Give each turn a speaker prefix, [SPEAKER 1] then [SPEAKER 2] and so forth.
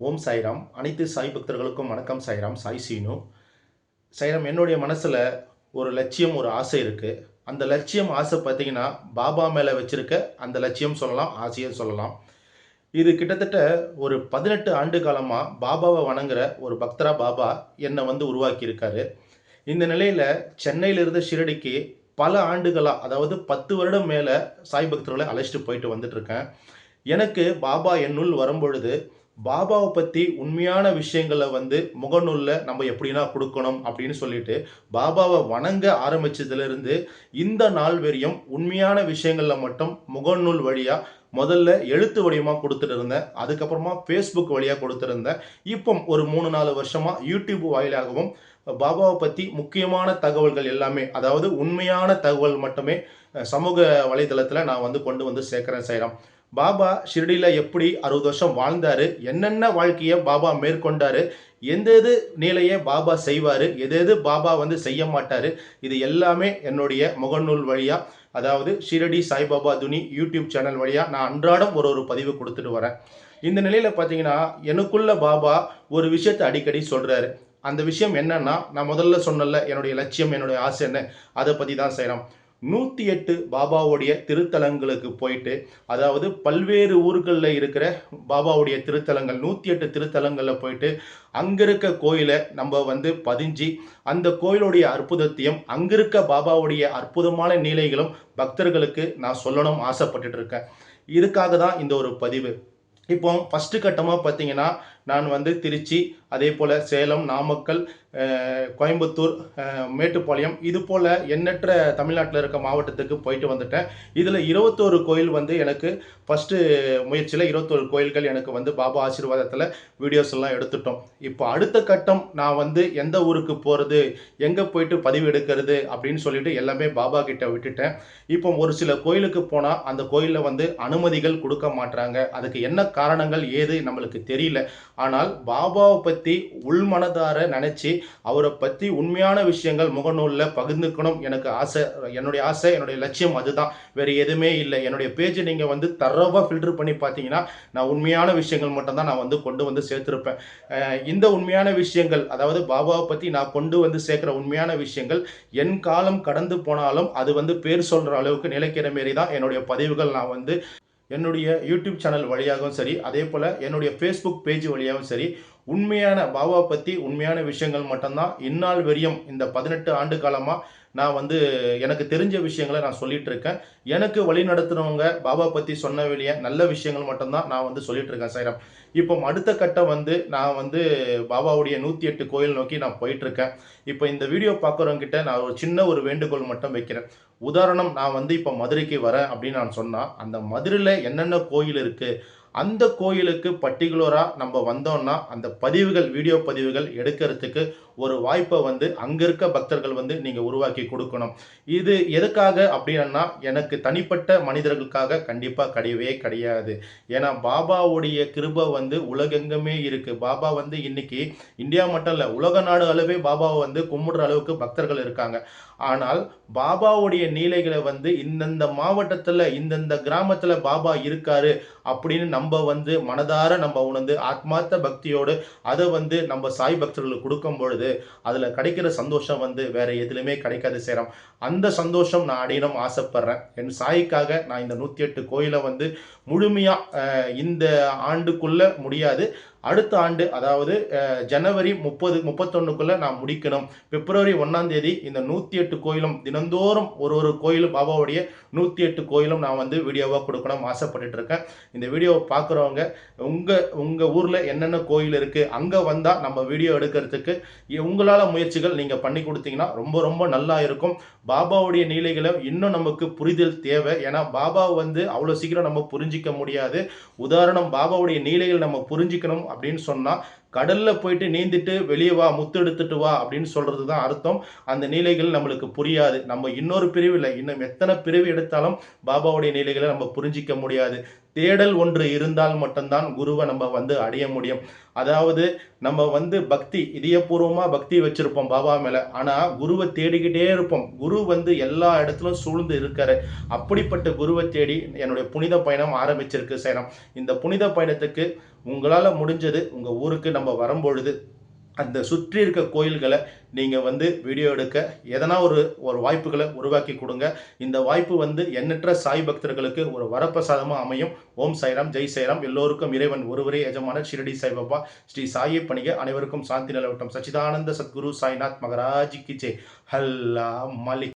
[SPEAKER 1] ஓம் சாய்ராம். அனைத்து சாய் பக்தர்களுக்கும் வணக்கம் சாய்ராம். சாய் சீனு. சாய்ராம் என்னுடைய மனசில் ஒரு லட்சியம் ஒரு ஆசை இருக்குது அந்த லட்சியம் ஆசை பார்த்தீங்கன்னா பாபா மேலே வச்சுருக்க அந்த லட்சியம் சொல்லலாம் ஆசையும் சொல்லலாம். இது கிட்டத்தட்ட ஒரு பதினெட்டு ஆண்டு காலமாக பாபாவை வணங்குற ஒரு பக்தரா பாபா என்னை வந்து உருவாக்கியிருக்காரு. இந்த நிலையில் சென்னையிலிருந்து ஷிரடிக்கு பல ஆண்டுகளாக அதாவது பத்து வருடம் மேலே சாய் பக்தர்களை அழைச்சிட்டு போயிட்டு வந்துட்டுருக்கேன் எனக்கு பாபா என்னுள் வரும்பொழுது பாபாவை பற்றி உண்மையான விஷயங்களை வந்து முகநூலில் நம்ம எப்படின்னா கொடுக்கணும் அப்படின்னு சொல்லிட்டு பாபாவை வணங்க ஆரம்பித்ததுலேருந்து இந்த நாள் வரையும் உண்மையான விஷயங்களில் மட்டும் முகநூல் வழியாக முதல்ல எழுத்து வடிவமாக கொடுத்துட்டு இருந்தேன். அதுக்கப்புறமா ஃபேஸ்புக் வழியாக கொடுத்துருந்தேன் இப்போ ஒரு மூணு நாலு வருஷமாக யூடியூப் வாயிலாகவும் பாபாவை பற்றி முக்கியமான தகவல்கள் எல்லாமே அதாவது உண்மையான தகவல் மட்டுமே சமூக வலைதளத்தில் நான் வந்து கொண்டு வந்து சேர்க்குறேன் செய்கிறோம் பாபா ஷிரடியில் எப்படி அறுபது வருஷம் வாழ்ந்தார்? என்னென்ன வாழ்க்கையை பாபா மேற்கொண்டார்? எந்த எது நிலையை பாபா செய்வார்? எது எது பாபா வந்து செய்ய மாட்டார்? இது எல்லாமே என்னுடைய முகநூல் வழியாக அதாவது ஷிரடி சாய்பாபா துனி யூடியூப் சேனல் வழியாக நான் அன்றாடம் ஒரு ஒரு பதிவு கொடுத்துட்டு வரேன். இந்த நிலையில் பார்த்தீங்கன்னா எனக்குள்ள பாபா ஒரு விஷயத்தை அடிக்கடி சொல்கிறாரு அந்த விஷயம் என்னன்னா நான் முதல்ல சொன்னல என்னுடைய லட்சியம் என்னுடைய ஆசை என்ன? அதை பற்றி தான் செய்கிறோம் நூற்றி எட்டு பாபாவுடைய திருத்தலங்களுக்கு போயிட்டு அதாவது பல்வேறு ஊர்களில் இருக்கிற பாபாவுடைய திருத்தலங்கள் நூற்றி எட்டு திருத்தலங்களில் போயிட்டு அங்கே இருக்க கோயிலை நம்ம வந்து பதிஞ்சு அந்த கோயிலுடைய அற்புதத்தையும் அங்கே இருக்க பாபாவுடைய அற்புதமான நீலைகளும் பக்தர்களுக்கு நான் சொல்லணும் ஆசைப்பட்டுட்டு இருக்கேன். இதுக்காக தான் இந்த ஒரு பதிவு. இப்போ ஃபஸ்ட்டு கட்டமாக பார்த்தீங்கன்னா நான் வந்து திருச்சி அதே போல் சேலம் நாமக்கல் கோயம்புத்தூர் மேட்டுப்பாளையம். இது போல் எண்ணற்ற தமிழ்நாட்டில் இருக்க மாவட்டத்துக்கு போயிட்டு வந்துட்டேன். இதில் இருபத்தோரு கோயில் வந்து எனக்கு ஃபஸ்ட்டு முயற்சியில் இருபத்தோரு கோயில்கள் எனக்கு வந்து பாபா ஆசீர்வாதத்தில் வீடியோஸ் எல்லாம் எடுத்துட்டோம். இப்போ அடுத்த கட்டம் நான் வந்து எந்த ஊருக்கு போகிறது எங்கே போயிட்டு பதிவு எடுக்கிறது அப்படின்னு சொல்லிட்டு எல்லாமே பாபா கிட்ட விட்டுட்டேன். இப்போ ஒரு சில கோயிலுக்கு போனால் அந்த கோயிலில் வந்து அனுமதிகள் கொடுக்க மாட்டுறாங்க அதுக்கு என்ன காரணங்கள் ஏது நம்மளுக்கு தெரியல. ஆனால் பாபாவை பற்றி உள்மனதார நினச்சி அவரை பற்றி உண்மையான விஷயங்கள் முகநூலில் பகிர்ந்துக்கணும் எனக்கு ஆசை என்னுடைய ஆசை என்னுடைய லட்சியம் அதுதான். வேறு எதுவுமே இல்லை. என்னுடைய பேஜை நீங்கள் வந்து தரவாக ஃபில்டர் பண்ணி பார்த்தீங்கன்னா நான் உண்மையான விஷயங்கள் மட்டும்தான் நான் வந்து கொண்டு வந்து சேர்த்துருப்பேன். இந்த உண்மையான விஷயங்கள் அதாவது பாபாவை பற்றி நான் கொண்டு வந்து சேர்க்குற உண்மையான விஷயங்கள் என் காலம் கடந்து போனாலும் அது வந்து பேர் சொல்கிற அளவுக்கு நிலைக்கிற மாரி தான் என்னுடைய பதிவுகள் நான் வந்து என்னுடைய யூடியூப் சேனல் வழியாகவும் சரி அதே போல் என்னுடைய ஃபேஸ்புக் பேஜ் வழியாகவும் சரி உண்மையான பாபா பற்றி உண்மையான விஷயங்கள் மட்டும்தான். இந்நாள் வரையும் இந்த பதினெட்டு ஆண்டு காலமாக நான் வந்து எனக்கு தெரிஞ்ச விஷயங்களை நான் சொல்லிட்டு இருக்கேன். எனக்கு வழி நடத்துனவங்க பாபா பற்றி சொன்ன வெளியே நல்ல விஷயங்கள் மட்டும்தான் நான் வந்து சொல்லிட்டு இருக்கேன் சைரம். இப்போ அடுத்த கட்டம் வந்து நான் வந்து பாபாவுடைய நூற்றி எட்டு கோயில் நோக்கி நான் போயிட்டு இருக்கேன். இப்போ இந்த வீடியோ பார்க்குறவங்கிட்ட நான் ஒரு சின்ன ஒரு வேண்டுகோள் மட்டும் வைக்கிறேன். உதாரணம் நான் வந்து இப்போ மதுரைக்கு வரேன் அப்படின்னு நான் சொன்னால் அந்த மதுரையில் என்னென்ன கோயில் இருக்குது அந்த கோயிலுக்கு பர்டிகுலராக நம்ம வந்தோம்னா அந்த பதிவுகள் வீடியோ பதிவுகள் எடுக்கிறதுக்கு ஒரு வாய்ப்பை வந்து அங்கே இருக்க பக்தர்கள் வந்து நீங்கள் உருவாக்கி கொடுக்கணும். இது எதுக்காக அப்படின்னா எனக்கு தனிப்பட்ட மனிதர்களுக்காக கண்டிப்பாக கிடையவே கிடையாது. ஏன்னா பாபாவுடைய கிருபை வந்து உலகெங்குமே இருக்குது பாபா வந்து இன்னைக்கு இந்தியா மட்டும் இல்லை உலக நாடு அளவே பாபாவை வந்து கும்பிடுற அளவுக்கு பக்தர்கள் இருக்காங்க. ஆனால் பாபாவுடைய நீலைகளை வந்து இந்தந்த மாவட்டத்தில் இந்தந்த கிராமத்தில் பாபா இருக்காரு அப்படின்னு நம்ம நம்ம வந்து மனதார நம்ம உணர்ந்து ஆத்மார்த்த பக்தியோடு அதை வந்து நம்ம சாய் பக்தர்களுக்கு கொடுக்கும் பொழுது அதில் கிடைக்கிற சந்தோஷம் வந்து வேற எதுலையுமே கிடைக்காது சேரம். அந்த சந்தோஷம் நான் அடையணும் ஆசைப்படுறேன். என் சாய்க்காக நான் இந்த நூற்றி எட்டு கோயிலை வந்து முழுமையாக இந்த ஆண்டுக்குள்ளே முடியாது. அடுத்த ஆண்டு அதாவது ஜனவரி முப்பது முப்பத்தொன்னுக்குள்ள நான் முடிக்கணும். பிப்ரவரி ஒன்றாம் தேதி இந்த நூற்றி எட்டு கோயிலும் தினந்தோறும் ஒரு ஒரு கோயிலும் பாபாவுடைய நூற்றி எட்டு கோயிலும் நான் வந்து வீடியோவாக கொடுக்கணும் ஆசைப்பட்டுட்டு இருக்கேன் இந்த வீடியோவை பார்க்குறவங்க உங்கள் உங்கள் ஊரில் என்னென்ன கோயில் இருக்குது அங்கே வந்தால் நம்ம வீடியோ எடுக்கிறதுக்கு உங்களால் முயற்சிகள் நீங்கள் பண்ணி கொடுத்தீங்கன்னா ரொம்ப ரொம்ப நல்லா இருக்கும். பாபாவுடைய நீலைகளை இன்னும் நமக்கு புரிதல் தேவை. ஏன்னா பாபா வந்து அவ்வளோ சீக்கிரம் நம்ம புரிஞ்சிக்க முடியாது. உதாரணம் பாபாவுடைய நீலைகள் நம்ம புரிஞ்சிக்கணும் அப்படின்னு சொன்னால் கடல்ல போயிட்டு நீந்திட்டு வெளியே வா முத்து எடுத்துட்டு வா அப்படின்னு சொல்றது தான் அர்த்தம். அந்த நீலைகள் நம்மளுக்கு புரியாது. நம்ம இன்னொரு பிரிவு இல்லை இன்னும் எத்தனை பிரிவு எடுத்தாலும் பாபாவுடைய நீலைகளை நம்ம புரிஞ்சிக்க முடியாது. தேடல் ஒன்று இருந்தால் மட்டும்தான் குருவை நம்ம வந்து அடைய முடியும். அதாவது நம்ம வந்து பக்தி இதயபூர்வமாக பக்தி வச்சுருப்போம் பாபா மேலே. ஆனால் குருவை தேடிக்கிட்டே இருப்போம். குரு வந்து எல்லா இடத்துலும் சூழ்ந்து இருக்காரு. அப்படிப்பட்ட குருவை தேடி என்னுடைய புனித பயணம் ஆரம்பிச்சிருக்கு சேனம். இந்த புனித பயணத்துக்கு உங்களால் முடிஞ்சது உங்கள் ஊருக்கு நம்ம வரும்பொழுது அந்த சுற்றி இருக்க கோயில்களை நீங்கள் வந்து வீடியோ எடுக்க எதனா ஒரு ஒரு வாய்ப்புகளை உருவாக்கி கொடுங்க. இந்த வாய்ப்பு வந்து எண்ணற்ற சாய் பக்தர்களுக்கு ஒரு வரப்பிரசாதமாக அமையும். ஓம் சைராம் ஜெய் சைராம் எல்லோருக்கும் இறைவன் ஒருவரே எஜமான ஷிரடி சாய்பாபா. ஸ்ரீ சாயை பணிக. அனைவருக்கும் சாந்தி நிலவட்டம். சச்சிதானந்த சத்குரு சாய்நாத் மகராஜிக்கு ஜெய். ஹல்லா மலிக்.